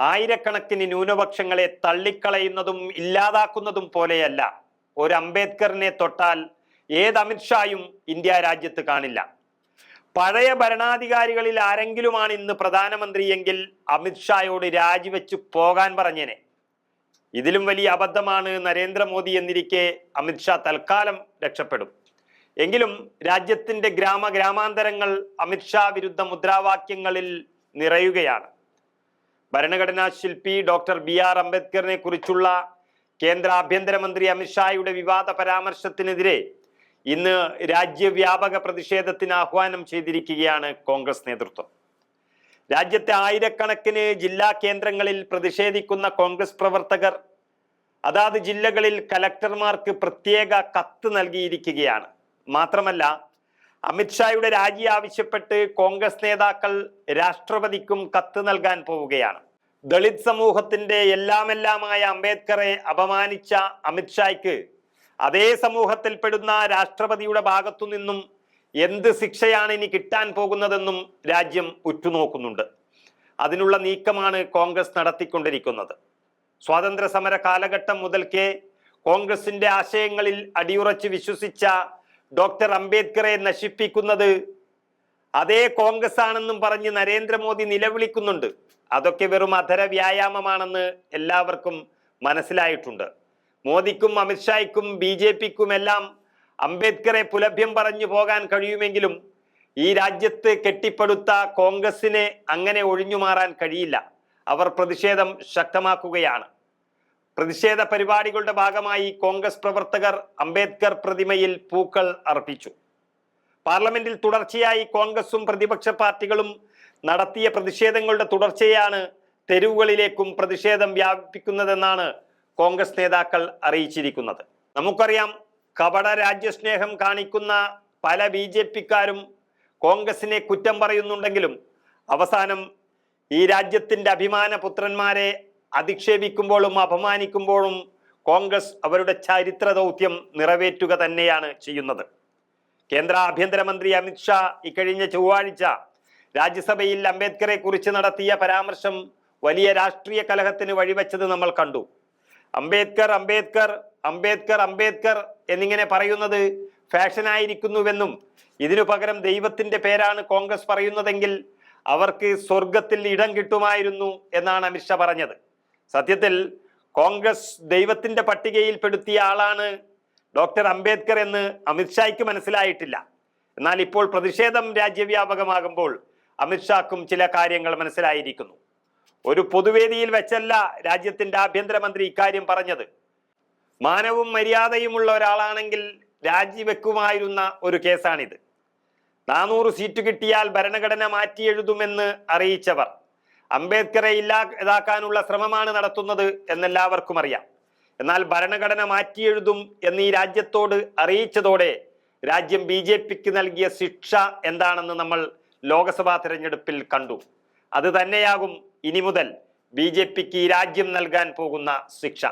ആയിരക്കണക്കിന് ന്യൂനപക്ഷങ്ങളെ തള്ളിക്കളയുന്നതും ഇല്ലാതാക്കുന്നതും പോലെയല്ല. ഒരു അംബേദ്കറിനെ തൊട്ടാൽ ഏത് അമിത്ഷായും ഇന്ത്യ രാജ്യത്ത് കാണില്ല. പഴയ ഭരണാധികാരികളിൽ ആരെങ്കിലുമാണ് ഇന്ന് പ്രധാനമന്ത്രിയെങ്കിൽ അമിത്ഷായോട് രാജിവെച്ച് പോകാൻ പറഞ്ഞേനെ. ഇതിലും വലിയ അബദ്ധമാണ് നരേന്ദ്രമോദി എന്നിരിക്കെ അമിത്ഷാ തൽക്കാലം രക്ഷപ്പെടും. എങ്കിലും രാജ്യത്തിന്റെ ഗ്രാമ ഗ്രാമാന്തരങ്ങൾ അമിത്ഷാ വിരുദ്ധ മുദ്രാവാക്യങ്ങളിൽ നിറയുകയാണ്. ഭരണഘടനാ ശില്പി ഡോക്ടർ ബി ആർ അംബേദ്കറിനെ കുറിച്ചുള്ള കേന്ദ്ര ആഭ്യന്തരമന്ത്രി അമിത്ഷായുടെ വിവാദ പരാമർശത്തിനെതിരെ ഇന്ന് രാജ്യവ്യാപക പ്രതിഷേധത്തിന് ആഹ്വാനം ചെയ്തിരിക്കുകയാണ് കോൺഗ്രസ് നേതൃത്വം. രാജ്യത്തെ ആയിരക്കണക്കിന് ജില്ലാ കേന്ദ്രങ്ങളിൽ പ്രതിഷേധിക്കുന്ന കോൺഗ്രസ് പ്രവർത്തകർ അതാത് ജില്ലകളിൽ കലക്ടർമാർക്ക് പ്രത്യേക കത്ത് നൽകിയിരിക്കുകയാണ്. മാത്രമല്ല അമിത്ഷായുടെ രാജി ആവശ്യപ്പെട്ട് കോൺഗ്രസ് നേതാക്കൾ രാഷ്ട്രപതിക്കും കത്ത് നൽകാൻ പോവുകയാണ്. ദളിത് സമൂഹത്തിന്റെ എല്ലാമെല്ലാമായ അംബേദ്കറെ അപമാനിച്ച അമിത്ഷായ്ക്ക് അതേ സമൂഹത്തിൽപ്പെടുന്ന രാഷ്ട്രപതിയുടെ ഭാഗത്തു നിന്നും എന്ത് ശിക്ഷയാണ് ഇനി കിട്ടാൻ പോകുന്നതെന്നും രാജ്യം ഉറ്റുനോക്കുന്നുണ്ട്. അതിനുള്ള നീക്കമാണ് കോൺഗ്രസ് നടത്തിക്കൊണ്ടിരിക്കുന്നത്. സ്വാതന്ത്ര്യ സമര കാലഘട്ടം മുതൽക്കേ കോൺഗ്രസിന്റെ ആശയങ്ങളിൽ അടിയുറച്ച് വിശ്വസിച്ച ഡോക്ടർ അംബേദ്കറെ നശിപ്പിക്കുന്നത് അതേ കോൺഗ്രസ് ആണെന്നും പറഞ്ഞ് നരേന്ദ്രമോദി നിലവിളിക്കുന്നുണ്ട്. അതൊക്കെ വെറും അധര വ്യായാമമാണെന്ന് എല്ലാവർക്കും മനസ്സിലായിട്ടുണ്ട്. മോദിക്കും അമിത്ഷായ്ക്കും ബി ജെ പിക്കും എല്ലാം അംബേദ്കറെ പുലഭ്യം പറഞ്ഞു പോകാൻ കഴിയുമെങ്കിലും ഈ രാജ്യത്ത് കെട്ടിപ്പടുത്ത കോൺഗ്രസിനെ അങ്ങനെ ഒഴിഞ്ഞു മാറാൻ കഴിയില്ല. അവർ പ്രതിഷേധം ശക്തമാക്കുകയാണ്. പ്രതിഷേധ പരിപാടികളുടെ ഭാഗമായി കോൺഗ്രസ് പ്രവർത്തകർ അംബേദ്കർ പ്രതിമയിൽ പൂക്കൾ അർപ്പിച്ചു. പാർലമെന്റിൽ തുടർച്ചയായി കോൺഗ്രസും പ്രതിപക്ഷ പാർട്ടികളും നടത്തിയ പ്രതിഷേധങ്ങളുടെ തുടർച്ചയാണ് തെരുവുകളിലേക്കും പ്രതിഷേധം വ്യാപിപ്പിക്കുന്നതെന്നാണ് കോൺഗ്രസ് നേതാക്കൾ അറിയിച്ചിരിക്കുന്നത്. നമുക്കറിയാം കപട രാജ്യസ്നേഹം കാണിക്കുന്ന പല ബി ജെ പിക്കാരും കോൺഗ്രസിനെ കുറ്റം പറയുന്നുണ്ടെങ്കിലും അവസാനം ഈ രാജ്യത്തിന്റെ അഭിമാന പുത്രന്മാരെ അധിക്ഷേപിക്കുമ്പോഴും അപമാനിക്കുമ്പോഴും കോൺഗ്രസ് അവരുടെ ചരിത്ര ദൗത്യം നിറവേറ്റുക തന്നെയാണ് ചെയ്യുന്നത്. കേന്ദ്ര ആഭ്യന്തരമന്ത്രി അമിത്ഷാ ഇക്കഴിഞ്ഞ ചൊവ്വാഴ്ച രാജ്യസഭയിൽ അംബേദ്കറെ കുറിച്ച് നടത്തിയ പരാമർശം വലിയ രാഷ്ട്രീയ കലഹത്തിന് വഴിവെച്ചത് നമ്മൾ കണ്ടു. അംബേദ്കർ അംബേദ്കർ അംബേദ്കർ അംബേദ്കർ എന്നിങ്ങനെ പറയുന്നത് ഫാഷനായിരിക്കുന്നുവെന്നും ഇതിനു പകരം ദൈവത്തിന്റെ പേരാണ് കോൺഗ്രസ് പറയുന്നതെങ്കിൽ അവർക്ക് സ്വർഗത്തിൽ ഇടം കിട്ടുമായിരുന്നു എന്നാണ് അമിത്ഷാ പറഞ്ഞത്. സത്യത്തിൽ കോൺഗ്രസ് ദൈവത്തിന്റെ പട്ടികയിൽപ്പെടുത്തിയ ആളാണ് ഡോക്ടർ അംബേദ്കർ എന്ന് അമിത്ഷായ്ക്ക് മനസ്സിലായിട്ടില്ല. എന്നാൽ ഇപ്പോൾ പ്രതിഷേധം രാജ്യവ്യാപകമാകുമ്പോൾ അമിത്ഷാക്കും ചില കാര്യങ്ങൾ മനസ്സിലായിരിക്കുന്നു. ഒരു പൊതുവേദിയിൽ വെച്ചല്ല രാജ്യത്തിന്റെ ആഭ്യന്തരമന്ത്രി ഇക്കാര്യം പറഞ്ഞത്. മാനവും മര്യാദയുമുള്ള ഒരാളാണെങ്കിൽ രാജിവെക്കുമായിരുന്ന ഒരു കേസാണിത്. നാനൂറ് സീറ്റ് കിട്ടിയാൽ ഭരണഘടന മാറ്റിയെഴുതുമെന്ന് അറിയിച്ചവർ. അംബേദ്കറെ ഇല്ലാ ഇതാക്കാനുള്ള ശ്രമമാണ് നടത്തുന്നത് എന്നെല്ലാവർക്കും അറിയാം. എന്നാൽ ഭരണഘടന മാറ്റിയെഴുതും എന്ന് ഈ രാജ്യത്തോട് അറിയിച്ചതോടെ രാജ്യം ബി ജെ പിക്ക് നൽകിയ ശിക്ഷ എന്താണെന്ന് നമ്മൾ ലോക്സഭാ തെരഞ്ഞെടുപ്പിൽ കണ്ടു. അത് തന്നെയാകും ഇനി മുതൽ ബി ജെ പിക്ക് ഈ രാജ്യം നൽകാൻ പോകുന്ന ശിക്ഷ.